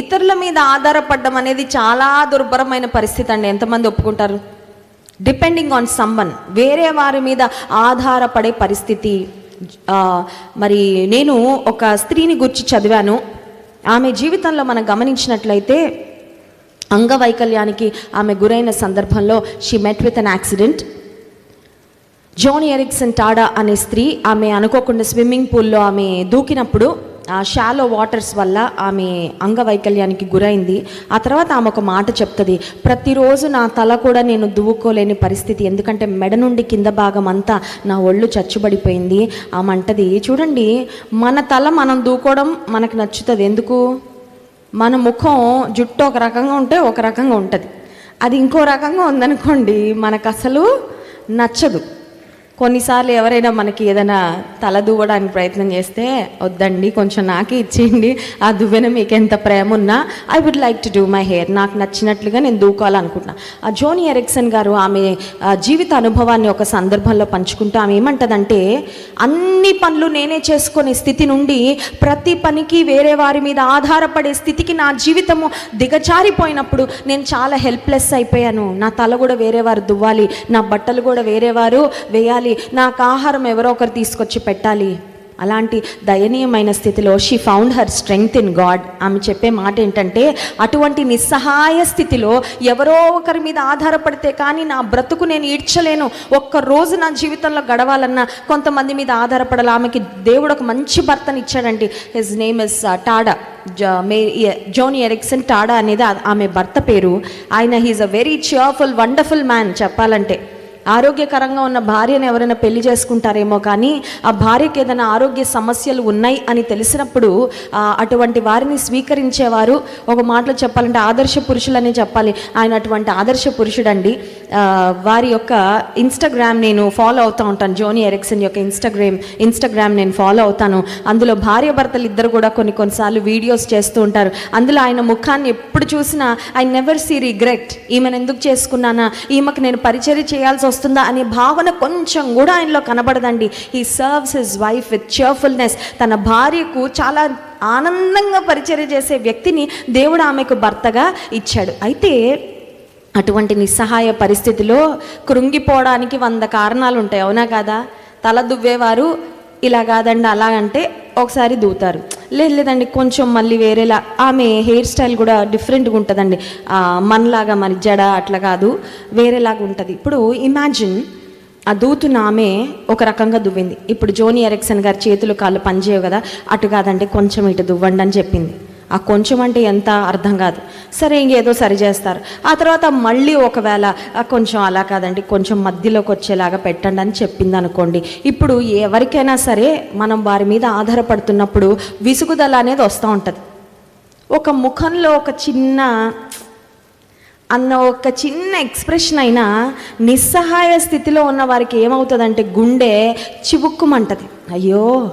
ఇతరుల మీద ఆధారపడడం అనేది చాలా దుర్భరమైన పరిస్థితి అండి. ఎంతమంది ఒప్పుకుంటారు? డిపెండింగ్ ఆన్ సమ్మన్ వేరే వారి మీద ఆధారపడే పరిస్థితి. మరి నేను ఒక స్త్రీని గురించి చదివాను. ఆమె జీవితంలో మనం గమనించినట్లయితే అంగవైకల్యానికి ఆమె గురైన సందర్భంలో she met with an accident Joni Eareckson Tada అనే స్త్రీ ఆమె అనుకోకుండా స్విమ్మింగ్ పూల్లో ఆమె దూకినప్పుడు ఆ షాలో వాటర్స్ వల్ల ఆమె అంగవైకల్యానికి గురైంది. ఆ తర్వాత ఆమె ఒక మాట చెప్తుంది ప్రతిరోజు నా తల కూడా నేను దువ్వుకోలేని పరిస్థితి. ఎందుకంటే మెడ నుండి కింద భాగం అంతా నా ఒళ్ళు చచ్చుబడిపోయింది. ఆమె అంటది చూడండి మన తల మనం దూకోవడం మనకు నచ్చుతుంది. ఎందుకు? మన ముఖం జుట్టు ఒక రకంగా ఉంటే ఒక రకంగా ఉంటుంది. అది ఇంకో రకంగా ఉందనుకోండి మనకు అసలు నచ్చదు. కొన్నిసార్లు ఎవరైనా మనకి ఏదైనా తల దువ్వడానికి ప్రయత్నం చేస్తే వద్దండి కొంచెం నాకే ఇచ్చేయండి ఆ దువ్వెన మీకు ఎంత ప్రేమ ఉన్నా I would like to do my hair నాకు నచ్చినట్లుగా నేను దూకోవాలనుకుంటున్నా ఆ జోని ఎరిక్సన్ గారు ఆమె జీవిత అనుభవాన్ని ఒక సందర్భంలో పంచుకుంటూ ఆమె ఏమంటదంటే అన్ని పనులు నేనే చేసుకునే స్థితి నుండి ప్రతి పనికి వేరే వారి మీద ఆధారపడే స్థితికి నా జీవితము దిగజారిపోయినప్పుడు నేను చాలా హెల్ప్లెస్ అయిపోయాను. నా తల కూడా వేరే వారు దువ్వాలి నా బట్టలు కూడా వేరే వారు వేయాలి నాకు ఆహారం ఎవరో ఒకరు తీసుకొచ్చి పెట్టాలి. అలాంటి దయనీయమైన స్థితిలో she found her strength in God ఆమె చెప్పే మాట ఏంటంటే అటువంటి నిస్సహాయ స్థితిలో ఎవరో ఒకరి మీద ఆధారపడితే కానీ నా బ్రతుకు నేను ఈడ్చలేను. ఒక్క రోజు నా జీవితంలో గడవాలన్నా కొంతమంది మీద ఆధారపడాలి. ఆమెకి దేవుడు ఒక మంచి భర్తని ఇచ్చాడండి. హిజ్ నేమ్ ఇస్ టాడా జ- మే జోని ఎరిక్సన్ టాడా అనేది ఆమె భర్త పేరు. ఆయన he is a very cheerful wonderful man చెప్పాలంటే. ఆరోగ్యకరంగా ఉన్న భార్యను ఎవరైనా పెళ్ళి చేసుకుంటారేమో కానీ ఆ భార్యకి ఏదైనా ఆరోగ్య సమస్యలు ఉన్నాయి అని తెలిసినప్పుడు అటువంటి వారిని స్వీకరించేవారు ఒక మాటలో చెప్పాలంటే ఆదర్శ పురుషులనే చెప్పాలి. ఆయన అటువంటి ఆదర్శ పురుషుడండి. వారి యొక్క ఇన్స్టాగ్రామ్ నేను ఫాలో అవుతూ ఉంటాను. జోని ఎరిక్సన్ యొక్క ఇన్స్టాగ్రామ్ ఇన్స్టాగ్రామ్ నేను ఫాలో అవుతాను. అందులో భార్య భర్తలు ఇద్దరు కూడా కొన్ని కొన్నిసార్లు వీడియోస్ చేస్తూ ఉంటారు. అందులో ఆయన ముఖాన్ని ఎప్పుడు చూసినా ఐ నెవర్ సీ రిగ్రెట్ ఈమెను ఎందుకు చేసుకున్నానా? ఈమెకు నేను పరిచయం చేయాల్సి వస్తుందా అనే భావన కొంచెం కూడా ఆయనలో కనబడదండి. He serves his wife with cheerfulness తన భార్యకు చాలా ఆనందంగా పరిచర్య చేసే వ్యక్తిని దేవుడు ఆమెకు భర్తగా ఇచ్చాడు. అయితే అటువంటి నిస్సహాయ పరిస్థితిలో కృంగిపోవడానికి వంద కారణాలు ఉంటాయి. అవునా కదా? తల దువ్వేవారు ఇలా కాదండి అలాగంటే ఒకసారి దూతారు. లేదు లేదండి కొంచెం మళ్ళీ వేరేలా. ఆమె హెయిర్ స్టైల్ కూడా డిఫరెంట్గా ఉంటుందండి. మనలాగా మరి జడ అట్లా కాదు వేరేలాగా ఉంటుంది. ఇప్పుడు ఇమాజిన్ ఆ దూతున్న ఆమె ఒక రకంగా దువ్వింది. ఇప్పుడు జోని ఎరెక్సన్ గారి చేతులు కాళ్ళు పనిచేయవు కదా అటు కాదంటే కొంచెం ఇటు దువ్వండి అని చెప్పింది. ఆ కొంచెం అంటే ఎంత అర్థం కాదు. సరే ఇంకేదో సరి చేస్తారు. ఆ తర్వాత మళ్ళీ ఒకవేళ కొంచెం అలా కాదండి కొంచెం మధ్యలోకి వచ్చేలాగా పెట్టండి అని చెప్పింది అనుకోండి ఇప్పుడు ఎవరికైనా సరే మనం వారి మీద ఆధారపడుతున్నప్పుడు విసుగుదల అనేది వస్తూ ఉంటుంది. ఒక ముఖంలో ఒక చిన్న అన్న ఒక చిన్న ఎక్స్ప్రెషన్ అయినా నిస్సహాయ స్థితిలో ఉన్న వారికి ఏమవుతుందంటే గుండె చివుక్కుమంటది. అయ్యో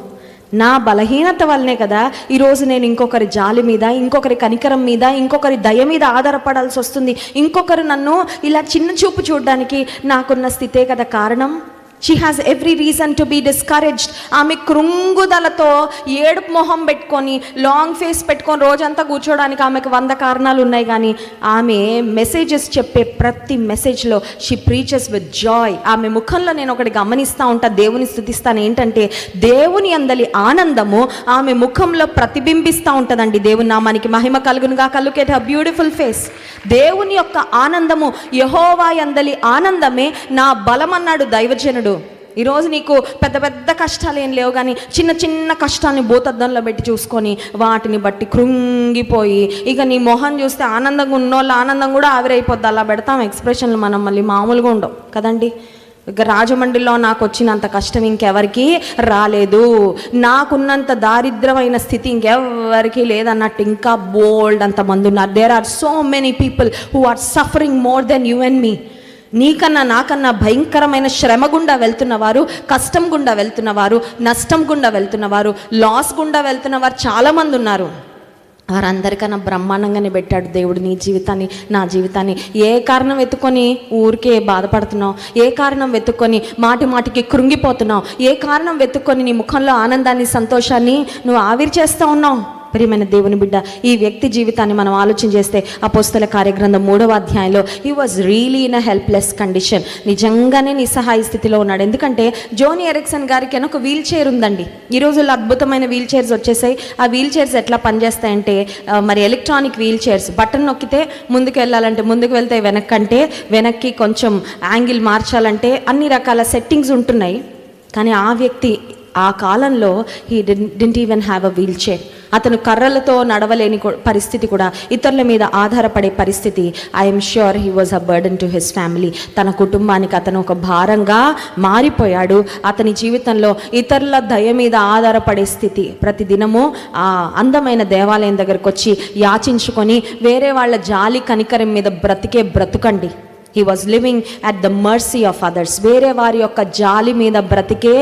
నా బలహీనత వల్లనే కదా ఈరోజు నేను ఇంకొకరి జాలి మీద ఇంకొకరి కనికరం మీద ఇంకొకరి దయ మీద ఆధారపడాల్సి వస్తుంది. ఇంకొకరు నన్ను ఇలా చిన్న చూపు చూడడానికి నాకున్న స్థితే కదా కారణం? She has every reason to be discouraged ఆమె కృంగుదలతో ఏడుపు మొహం పెట్టుకొని లాంగ్ ఫేస్ పెట్టుకొని రోజంతా కూర్చోడానికి ఆమెకు వంద కారణాలు ఉన్నాయి కానీ ఆమె మెసేజెస్ చెప్పే ప్రతి మెసేజ్లో షీ ప్రీచెస్ విత్ జాయ్ ఆమె ముఖంలో నేను ఒకటి గమనిస్తూ ఉంటా దేవుని స్థుతిస్తాను. ఏంటంటే దేవుని అందలి ఆనందము ఆమె ముఖంలో ప్రతిబింబిస్తూ ఉంటుందండి. దేవుని నామానికి మహిమ కలుగునుగా కలుకేట బ్యూటిఫుల్ ఫేస్ దేవుని యొక్క ఆనందము యహోవా అందలి ఆనందమే నా బలం అన్నాడు దైవజనుడు. ఈరోజు నీకు పెద్ద పెద్ద కష్టాలు ఏం లేవు కానీ చిన్న చిన్న కష్టాన్ని భూతద్దంలో పెట్టి చూసుకొని వాటిని బట్టి కృంగిపోయి ఇక నీ మొహం చూస్తే ఆనందంగా ఉన్నోళ్ళ ఆనందం కూడా ఆవిరైపోద్ది. అలా పెడతాం ఎక్స్ప్రెషన్లు మనం మళ్ళీ మామూలుగా ఉండవు. కదండి? ఇక రాజమండ్రిలో నాకు వచ్చినంత కష్టం ఇంకెవరికి రాలేదు. నాకున్నంత దారిద్రమైన స్థితి ఇంకెవరికి లేదన్నట్టు ఇంకా బోల్డ్ అంతమంది ఉన్నారు. There are so many people who are suffering more than you and me నీకన్నా నాకన్నా భయంకరమైన శ్రమ గుండా వెళ్తున్నవారు కష్టం గుండా వెళ్తున్నవారు నష్టం గుండా వెళ్తున్నవారు లాస్ గుండా వెళ్తున్నవారు చాలామంది ఉన్నారు. వారందరికన్నా బ్రహ్మాండంగానే పెట్టాడు దేవుడు నీ జీవితాన్ని నా జీవితాన్ని. ఏ కారణం వెతుక్కొని ఊరికే బాధపడుతున్నావు? ఏ కారణం వెతుక్కొని మాటి మాటికి కృంగిపోతున్నావు? ఏ కారణం వెతుక్కొని నీ ముఖంలో ఆనందాన్ని సంతోషాన్ని నువ్వు ఆవిరి చేస్తూ ఉన్నావు? ప్రియమైన దేవుని బిడ్డ ఈ వ్యక్తి జీవితాన్ని మనం ఆలోచన చేస్తే అపోస్తల కార్యగ్రంథం మూడవ అధ్యాయంలో he was really in a helpless condition నిజంగానే నిస్సహాయ స్థితిలో ఉన్నాడు. ఎందుకంటే జోని ఎరిక్సన్ గారికి ఒక వీల్ చైర్ ఉందండి. ఈ రోజుల్లో అద్భుతమైన వీల్ చైర్స్ వచ్చేసాయి. ఆ వీల్ చైర్స్ ఎట్లా పనిచేస్తాయంటే మరి ఎలక్ట్రానిక్ వీల్ చైర్స్. బటన్ నొక్కితే ముందుకు వెళ్ళాలంటే ముందుకు వెళ్తే వెనక్కంటే వెనక్కి కొంచెం యాంగిల్ మార్చాలంటే అన్ని రకాల సెట్టింగ్స్ ఉంటున్నాయి. కానీ ఆ వ్యక్తి ఆ కాలంలో he didn't even have a wheelchair అతను కర్రలతో నడవలేని పరిస్థితి కూడా ఇతరుల మీద ఆధారపడే పరిస్థితి I'm sure he was a burden to his family తన కుటుంబానికి అతను ఒక భారంగా మారిపోయాడు. అతని జీవితంలో ఇతరుల దయ మీద ఆధారపడే స్థితి ప్రతిదినము ఆ అందమైన దేవాలయం దగ్గరకు వచ్చి యాచించుకొని వేరే వాళ్ళ జాలి కనికరం మీద బ్రతికే బ్రతుకండి. He was living at the mercy of others వేరే వారి యొక్క జాలి మీద బ్రతికే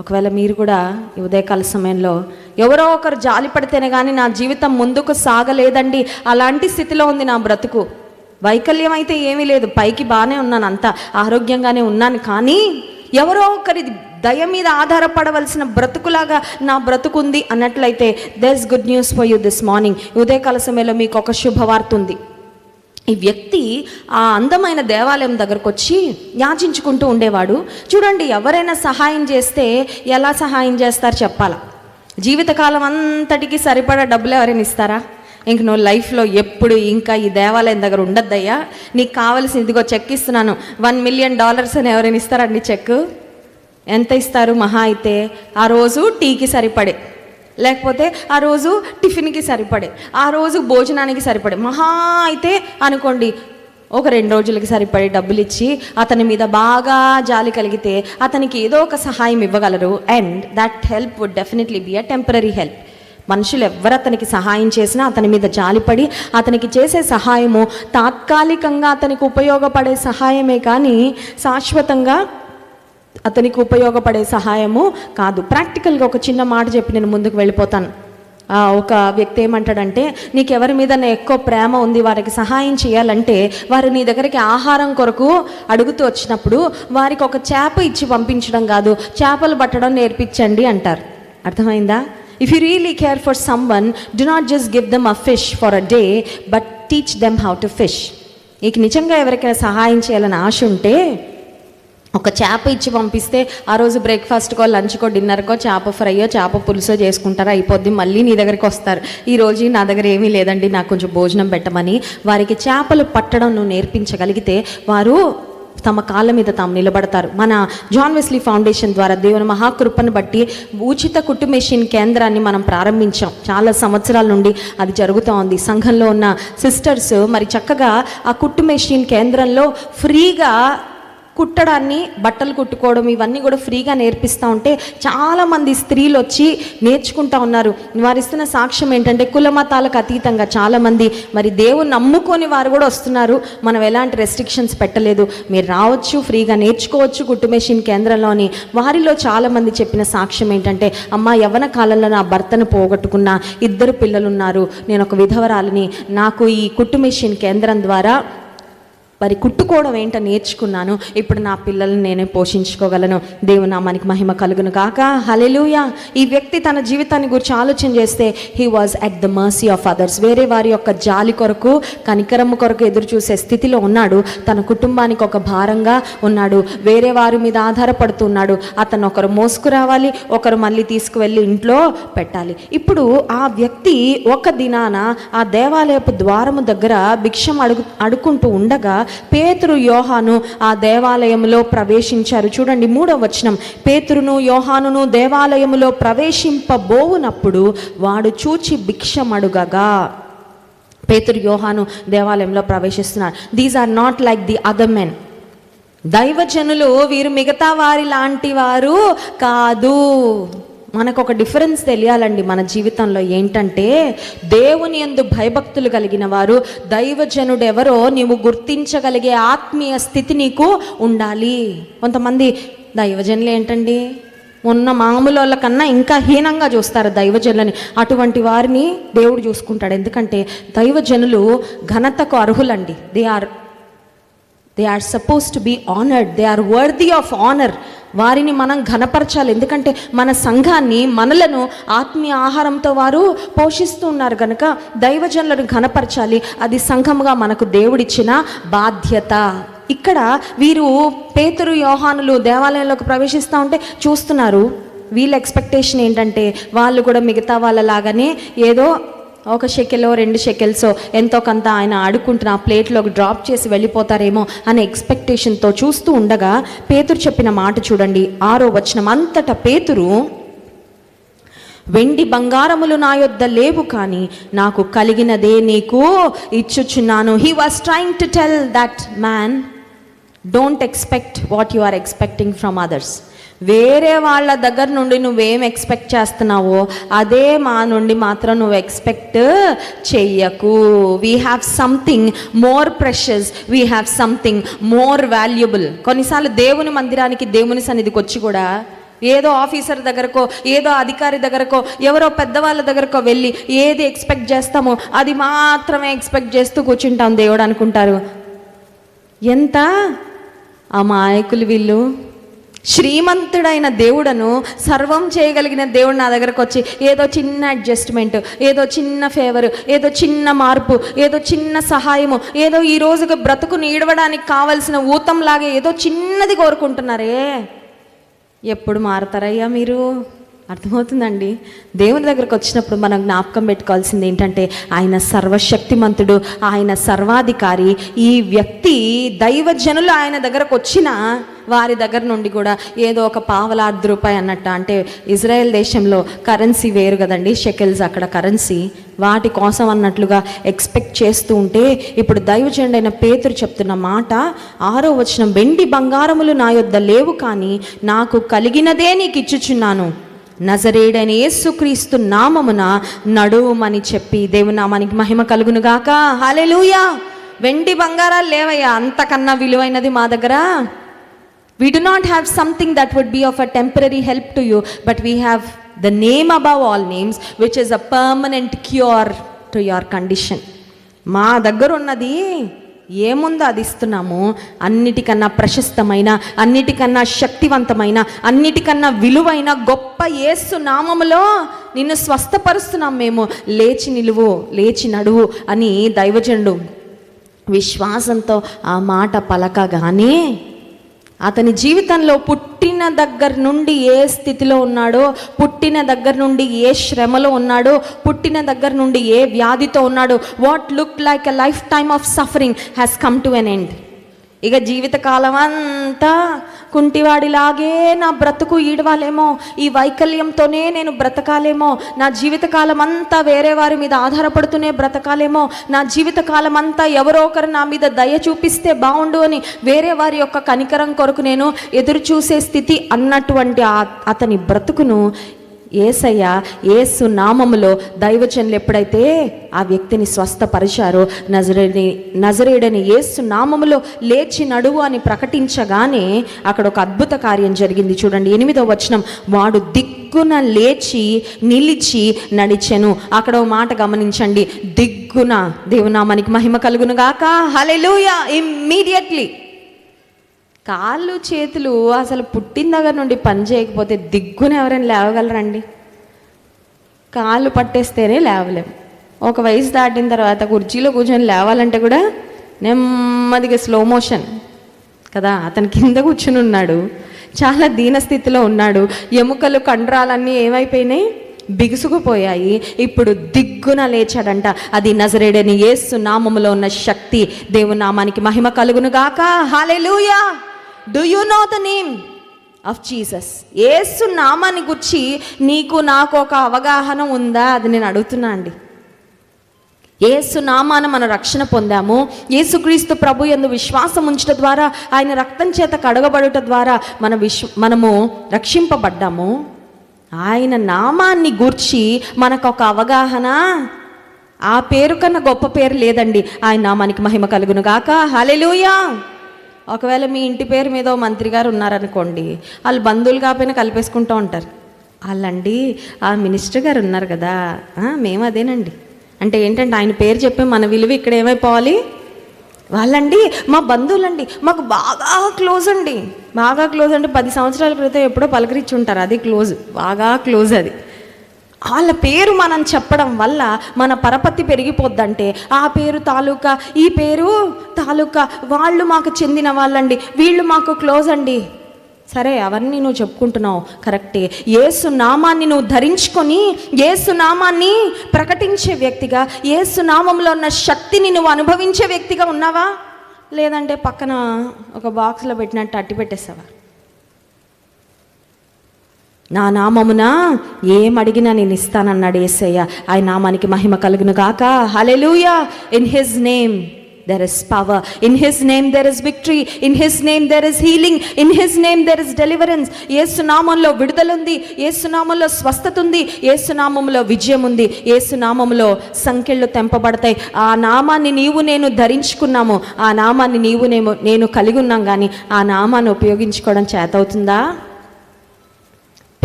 ఒకవేళ మీరు కూడా ఈ ఉదయకాల సమయంలో ఎవరో ఒకరు జాలి పడితేనే కానీ నా జీవితం ముందుకు సాగలేదండి. అలాంటి స్థితిలో ఉంది నా బ్రతుకు. వైకల్యం అయితే ఏమీ లేదు. పైకి బాగానే ఉన్నాను అంత. ఆరోగ్యంగానే ఉన్నాను. కానీ ఎవరో ఒకరి దయ మీద ఆధారపడవలసిన బ్రతుకులాగా నా బ్రతుకుంది అన్నట్లయితే there's good news for you this morning ఉదయకాల సమయంలో మీకు ఒక శుభవార్త ఉంది. ఈ వ్యక్తి ఆ అందమైన దేవాలయం దగ్గరకు వచ్చి యాచించుకుంటూ ఉండేవాడు. చూడండి ఎవరైనా సహాయం చేస్తే ఎలా సహాయం చేస్తారు చెప్పాలా. జీవితకాలం అంతటికి సరిపడా డబ్బులు ఎవరైనా ఇస్తారా? ఇంక నువ్వు లైఫ్లో ఎప్పుడు ఇంకా ఈ దేవాలయం దగ్గర ఉండద్దయ్యా. నీకు కావలసిన ఇదిగో చెక్ ఇస్తున్నాను. వన్ మిలియన్ డాలర్స్ అని ఎవరైనా ఇస్తారండి చెక్ ఎంత ఇస్తారు మహా అయితే? ఆ రోజు టీకి సరిపడే. లేకపోతే ఆ రోజు టిఫిన్కి సరిపడే ఆ రోజు భోజనానికి సరిపడే. మహా అయితే అనుకోండి ఒక రెండు రోజులకి సరిపడే డబ్బులు ఇచ్చి అతని మీద బాగా జాలి కలిగితే అతనికి ఏదో ఒక సహాయం ఇవ్వగలరు. And that help would definitely be a temporary help మనుషులు ఎవరు అతనికి సహాయం చేసినా అతని మీద జాలిపడి అతనికి చేసే సహాయము తాత్కాలికంగా అతనికి ఉపయోగపడే సహాయమే కానీ శాశ్వతంగా అతనికి ఉపయోగపడే సహాయము కాదు. ప్రాక్టికల్గా ఒక చిన్న మాట చెప్పి నేను ముందుకు వెళ్ళిపోతాను. ఒక వ్యక్తి ఏమంటాడంటే నీకు ఎవరి మీద ఎక్కువ ప్రేమ ఉంది వారికి సహాయం చేయాలంటే వారు నీ దగ్గరికి ఆహారం కొరకు అడుగుతూ వచ్చినప్పుడు వారికి ఒక చేప ఇచ్చి పంపించడం కాదు. చేపలు పట్టడం నేర్పించండి అంటారు. అర్థమైందా? If you really care for someone do not just give them a fish for a day but teach them how to fish నీకు నిజంగా ఎవరికైనా సహాయం చేయాలని ఆశ ఉంటే ఒక చేప ఇచ్చి పంపిస్తే ఆ రోజు బ్రేక్ఫాస్ట్కో లంచ్కో డిన్నర్కో చేప ఫ్రైయో చేప పులుసో చేసుకుంటారా అయిపోద్ది. మళ్ళీ నీ దగ్గరికి వస్తారు. ఈ రోజు నా దగ్గర ఏమీ లేదండి నాకు కొంచెం భోజనం పెట్టమని. వారికి చేపలు పట్టడం నువ్వు నేర్పించగలిగితే వారు తమ కాళ్ళ మీద తాము నిలబడతారు. మన జాన్ వెస్లీ ఫౌండేషన్ ద్వారా దేవుని మహాకృపను బట్టి ఉచిత కుటుంబేషన్ కేంద్రాన్ని మనం ప్రారంభించాం. చాలా సంవత్సరాల నుండి అది జరుగుతూ ఉంది. సంఘంలో ఉన్న సిస్టర్స్ మరి చక్కగా ఆ కుటుంబేషన్ కేంద్రంలో ఫ్రీగా కుట్టడాన్ని బట్టలు కుట్టుకోవడం ఇవన్నీ కూడా ఫ్రీగా నేర్పిస్తూ ఉంటే చాలామంది స్త్రీలు వచ్చి నేర్చుకుంటా ఉన్నారు. వారు ఇస్తున్న సాక్ష్యం ఏంటంటే కుల మతాలకు అతీతంగా చాలామంది మరి దేవుని నమ్ముకొని వారు కూడా వస్తున్నారు. మనం ఎలాంటి రెస్ట్రిక్షన్స్ పెట్టలేదు. మీరు రావచ్చు ఫ్రీగా నేర్చుకోవచ్చు కుట్టు మెషిన్ కేంద్రంలోని. వారిలో చాలామంది చెప్పిన సాక్ష్యం ఏంటంటే అమ్మ యవ్వన కాలంలో నా భర్తను పోగొట్టుకున్న ఇద్దరు పిల్లలు ఉన్నారు నేను ఒక విధవరాలిని. నాకు ఈ కుట్టు మెషిన్ కేంద్రం ద్వారా మరి కుట్టుకోవడం ఏంటో నేర్చుకున్నాను. ఇప్పుడు నా పిల్లల్ని నేనే పోషించుకోగలను. దేవుని నామానికి మహిమ కలుగును కాక హలెలుయా ఈ వ్యక్తి తన జీవితాన్ని గురించి ఆలోచన చేస్తే he was at the mercy of others వేరే వారి యొక్క జాలి కొరకు కనికరము కొరకు ఎదురు చూసే స్థితిలో ఉన్నాడు. తన కుటుంబానికి ఒక భారంగా ఉన్నాడు. వేరే వారి మీద ఆధారపడుతున్నాడు అతను ఒకరు మోసుకురావాలి ఒకరు మళ్ళీ తీసుకువెళ్ళి ఇంట్లో పెట్టాలి. ఇప్పుడు ఆ వ్యక్తి ఒక దినాన ఆ దేవాలయపు ద్వారము దగ్గర భిక్షం అడుగు అడుకుంటూ ఉండగా పేతురు యోహాను ఆ దేవాలయంలో ప్రవేశించారు. చూడండి మూడవ వచనం. పేతురును యోహానును దేవాలయములో ప్రవేశింపబోవునప్పుడు వాడు చూచి భిక్షం అడుగగా పేతురు యోహాను దేవాలయంలో ప్రవేశిస్తున్నారు. These are not like the other men దైవజనులు వీరు మిగతా వారి లాంటి వారు కాదు. మనకు ఒక డిఫరెన్స్ తెలియాలండి మన జీవితంలో ఏంటంటే దేవుని యందు భయభక్తులు కలిగిన వారు దైవజనుడు ఎవరో నీవు గుర్తించగలిగే ఆత్మీయ స్థితి నీకు ఉండాలి. కొంతమంది దైవజనులు ఏంటండి? ఉన్న మామూలు వాళ్ళ కన్నా ఇంకా హీనంగా చూస్తారు దైవజనులని. అటువంటి వారిని దేవుడు చూసుకుంటాడు. ఎందుకంటే దైవజనులు ఘనతకు అర్హులండి. They are they are suppose to be honoured they are worthy of honour వారిని మనం ఘనపరచాలి. ఎందుకంటే మన సంఘాన్ని మనలను ఆత్మీయ ఆహారంతో వారు పోషిస్తూ ఉన్నారు కనుక దైవజనులను ఘనపరచాలి. అది సంఘముగా మనకు దేవుడిచ్చిన బాధ్యత. ఇక్కడ వీరు పేతురు యోహానులు దేవాలయంలోకి ప్రవేశిస్తూ ఉంటే చూస్తున్నారు. వీళ్ళ ఎక్స్పెక్టేషన్ ఏంటంటే వాళ్ళు కూడా మిగతా వాళ్ళలాగానే ఏదో ఒక షెకెలో రెండు షెకెల్సో ఎంతో కొంత ఆయన ఆడుకుంటున్న ఆ ప్లేట్లోకి డ్రాప్ చేసి వెళ్ళిపోతారేమో అనే ఎక్స్పెక్టేషన్తో చూస్తూ ఉండగా పేతురు చెప్పిన మాట చూడండి. ఆరో వచనం. అంతటా పేతురు వెండి బంగారములు నా యొద్ద లేవు కానీ నాకు కలిగినదే నీకు ఇచ్చుచున్నాను. He was trying to tell that man don't expect what you are expecting from others వేరే వాళ్ళ దగ్గర నుండి నువ్వేం ఎక్స్పెక్ట్ చేస్తున్నావో అదే మా నుండి మాత్రం నువ్వు ఎక్స్పెక్ట్ చెయ్యకు. We have something more precious we have something more valuable కొన్నిసార్లు దేవుని మందిరానికి దేవుని సన్నిధికి వచ్చి కూడా ఏదో ఆఫీసర్ దగ్గరకో ఏదో అధికారి దగ్గరకో ఎవరో పెద్దవాళ్ళ దగ్గరకో వెళ్ళి ఏది ఎక్స్పెక్ట్ చేస్తామో అది మాత్రమే ఎక్స్పెక్ట్ చేస్తూ కూర్చుంటాం దేవుడు అనుకుంటారు. ఎంత అమాయకులు వీళ్ళు. శ్రీమంతుడైన దేవుడను సర్వం చేయగలిగిన దేవుడు నా దగ్గరకు వచ్చి ఏదో చిన్న అడ్జస్ట్మెంట్ ఏదో చిన్న ఫేవర్ ఏదో చిన్న మార్పు ఏదో చిన్న సహాయము ఏదో ఈ రోజుకు బ్రతుకు నీడవడానికి కావలసిన ఊతంలాగే ఏదో చిన్నది కోరుకుంటున్నారే? ఎప్పుడు మారతారయ్యా మీరు? అర్థమవుతుందండి. దేవుని దగ్గరకు వచ్చినప్పుడు మనం జ్ఞాపకం పెట్టుకోవాల్సింది ఏంటంటే ఆయన సర్వశక్తిమంతుడు ఆయన సర్వాధికారి. ఈ వ్యక్తి దైవజనులు ఆయన దగ్గరకు వచ్చిన వారి దగ్గర నుండి కూడా ఏదో ఒక పావల రూపాయి అన్నట్టు. అంటే ఇజ్రాయెల్ దేశంలో కరెన్సీ వేరు కదండి షెకెల్స్ అక్కడ కరెన్సీ. వాటి కోసం అన్నట్లుగా ఎక్స్పెక్ట్ చేస్తూ ఉంటే ఇప్పుడు దైవజనుడైన పేతురు చెప్తున్న మాట ఆరో వచనం వెండి బంగారములు నా యొద్ద లేవు కానీ నాకు కలిగినదే నీకు ఇచ్చుచున్నాను. నజరేడని యేసుక్రీస్తు నామమున నడువుమని చెప్పి దేవునామానికి మహిమ కలుగునుగాక. హాలెలుయా వెండి బంగారాలు లేవయ్యా అంతకన్నా విలువైనది మా దగ్గర. We do not have something that would be of a temporary help to you but we have the name above all names which is a permanent cure to your condition మా దగ్గర ఉన్నది ఏముందో అది ఇస్తున్నాము? అన్నిటికన్నా ప్రశస్తమైన అన్నిటికన్నా శక్తివంతమైన అన్నిటికన్నా విలువైన గొప్ప ఏసు నామములో నిన్ను స్వస్థపరుస్తున్నాం మేము. లేచి నిలువు లేచి నడువు అని దైవజనుడు విశ్వాసంతో ఆ మాట పలకగానే అతని జీవితంలో పుట్టిన దగ్గర నుండి ఏ స్థితిలో ఉన్నాడో పుట్టిన దగ్గర నుండి ఏ శ్రమలో ఉన్నాడో పుట్టిన దగ్గర నుండి ఏ వ్యాధితో ఉన్నాడో what look like a lifetime of suffering has come to an end ఇక జీవితకాలం అంతా కుంటివాడిలాగే నా బ్రతుకు ఈడవాలేమో ఈ వైకల్యంతోనే నేను బ్రతకాలేమో నా జీవితకాలం అంతా వేరే వారి మీద ఆధారపడుతూనే బ్రతకాలేమో నా జీవితకాలం అంతా ఎవరో ఒకరు నా మీద దయ చూపిస్తే బాగుండు అని వేరే వారి యొక్క కనికరం కొరకు నేను ఎదురు చూసే స్థితి అన్నటువంటి అతని బ్రతుకును ఏసయ్య ఏసు నామములో దైవచనులు ఎప్పుడైతే ఆ వ్యక్తిని స్వస్థపరిచారో నజరేని నజరేడని ఏసు నామములో లేచి నడువు అని ప్రకటించగానే అక్కడ ఒక అద్భుత కార్యం జరిగింది. చూడండి ఎనిమిదో వచనం వాడు దిగ్గున లేచి నిలిచి నడిచెను. అక్కడ ఓ మాట గమనించండి దిగ్గున దేవునామానికి మహిమ కలుగును గాక. ఇమ్మీడియట్లీ. కాళ్ళు చేతులు అసలు పుట్టిన దగ్గర నుండి పని చేయకపోతే దిగ్గున ఎవరైనా లేవగలరండి? కాళ్ళు పట్టేస్తేనే లేవలేం. ఒక వయసు దాటిన తర్వాత కుర్చీలో కూర్చొని లేవాలంటే కూడా నెమ్మదిగా స్లో మోషన్ కదా అతను కింద కూర్చుని ఉన్నాడు. చాలా దీనస్థితిలో ఉన్నాడు. ఎముకలు కండరాలన్నీ ఏమైపోయినాయి? బిగుసుకుపోయాయి. ఇప్పుడు దిగ్గున లేచాడంట. అది నజరేడని ఏసు నామములో ఉన్న శక్తి. దేవునామానికి మహిమ కలుగును హాలే hallelujah do you know the name of Jesus ఏసు నామాన్ని గుర్చి నీకు నాకు ఒక అవగాహన ఉందా అది నేను అడుగుతున్నా అండి. ఏసు నామాన మన రక్షణ పొందాము. ఏసుక్రీస్తు ప్రభు ఎందు విశ్వాసం ఉంచడం ద్వారా ఆయన రక్తం చేత కడగబడుట ద్వారా మన విశ్వ మనము రక్షింపబడ్డాము. ఆయన నామాన్ని గూర్చి మనకు ఒక అవగాహన. ఆ పేరు కన్నా గొప్ప పేరు లేదండి. ఆయన నామానికి మహిమ కలుగును గాక. హలెలుయా ఒకవేళ మీ ఇంటి పేరు మీద ఓ మంత్రి గారు ఉన్నారనుకోండి వాళ్ళు బంధువులు కాకపోయినా కలిపేసుకుంటూ ఉంటారు. వాళ్ళండి ఆ మినిస్టర్ గారు ఉన్నారు కదా మేము అదేనండి. అంటే ఏంటంటే ఆయన పేరు చెప్పి మన విలువ ఇక్కడ ఏమైపోవాలి వాళ్ళండి మా బంధువులండి మాకు బాగా క్లోజ్ అండి. బాగా క్లోజ్ అంటే పది సంవత్సరాల క్రితం ఎప్పుడో పలకరించి ఉంటారు అది క్లోజ్ బాగా క్లోజ్ అది. వాళ్ళ పేరు మనం చెప్పడం వల్ల మన పరపతి పెరిగిపోద్దంటే ఆ పేరు తాలూకా ఈ పేరు తాలూకా వాళ్ళు మాకు చెందిన వాళ్ళండి వీళ్ళు మాకు క్లోజ్ అండి. సరే అవన్నీ నువ్వు చెప్పుకుంటున్నావు కరెక్టే. ఏసు నామాన్ని నువ్వు ధరించుకొని ఏసు నామాన్ని ప్రకటించే వ్యక్తిగా ఏసు నామంలో ఉన్న శక్తిని నువ్వు అనుభవించే వ్యక్తిగా ఉన్నావా? లేదంటే పక్కన ఒక బాక్స్లో పెట్టినట్టు అట్టి పెట్టేసావా? నా నామమున ఏం అడిగినా నేను ఇస్తానన్నాడు ఏసయ్య. ఆయన నామానికి మహిమ కలుగును గాక. Hallelujah in his name there is power in his name there is victory in his name there is healing in his name there is deliverance ఏసునామంలో విడుదల ఉంది ఏసునామంలో స్వస్థత ఉంది ఏసునామంలో విజయం ఉంది ఏసునామంలో సంఖ్యలు తెంపబడతాయి. ఆ నామాన్ని నీవు నేను ధరించుకున్నాము. ఆ నామాన్ని నీవు నేను నేను కలిగి ఉన్నాం కానీ ఆ నామాన్ని ఉపయోగించుకోవడం చేతవుతుందా?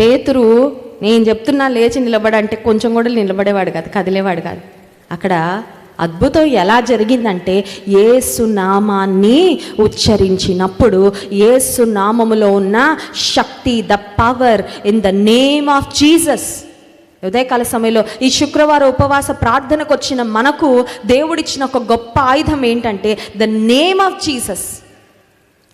పేతురు నేను చెప్తున్నా లేచి నిలబడంటే కొంచెం కూడా నిలబడేవాడు కాదు కదిలేవాడు కాదు. అక్కడ అద్భుతం ఎలా జరిగిందంటే ఏసు నామాన్ని ఉచ్చరించినప్పుడు ఏసు నామములో ఉన్న శక్తి the power in the name of Jesus ఉదయకాల సమయంలో ఈ శుక్రవారం ఉపవాస ప్రార్థనకు వచ్చిన మనకు దేవుడిచ్చిన ఒక గొప్ప ఆయుధం ఏంటంటే ద నేమ్ ఆఫ్ జీసస్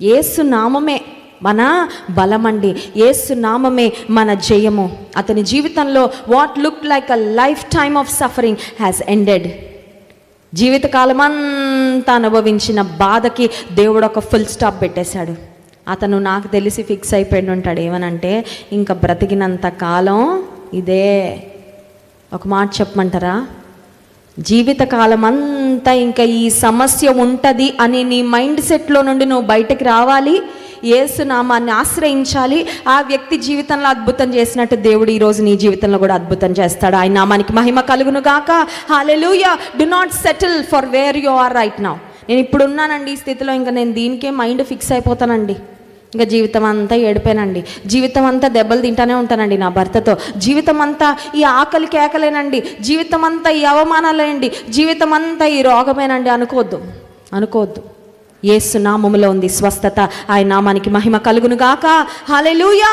ఏసు నామమే. మన బలమండి. ఏసు నామమే మన జయము. అతని జీవితంలో what look like a lifetime of suffering has ended జీవితకాలం అంతా అనుభవించిన బాధకి దేవుడు ఒక ఫుల్ స్టాప్ పెట్టేశాడు. అతను నాకు తెలిసి ఫిక్స్ అయిపోయి ఉంటాడు ఏమనంటే ఇంకా బ్రతికినంత కాలం ఇదే. ఒక మాట చెప్పమంటారా? జీవితకాలం అంతా ఇంకా ఈ సమస్య ఉంటుంది అని నీ మైండ్ సెట్లో నుండి నువ్వు బయటకు రావాలి. ఏసు నామాన్ని ఆశ్రయించాలి. ఆ వ్యక్తి జీవితంలో అద్భుతం చేసినట్టు దేవుడు ఈరోజు నీ జీవితంలో కూడా అద్భుతం చేస్తాడు. ఆయన నామానికి మహిమ కలుగును గాక. Hallelujah do not settle for where you are right now నేను ఇప్పుడు ఉన్నానండి ఈ స్థితిలో. ఇంకా నేను దీనికే మైండ్ ఫిక్స్ అయిపోతానండి. ఇంకా జీవితం అంతా ఏడిపోయానండి. జీవితం అంతా దెబ్బలు తింటానే ఉంటానండి నా భర్తతో. జీవితం అంతా ఈ ఆకలి కేకలేనండి జీవితం అంతా ఈ అవమానాలేనండి జీవితం అంతా ఈ రోగమేనండి. అనుకోవద్దు. అనుకోవద్దు. ఏసు నామములో ఉంది స్వస్థత. ఆయన నామానికి మహిమ కలుగును గాక హాలెలూయా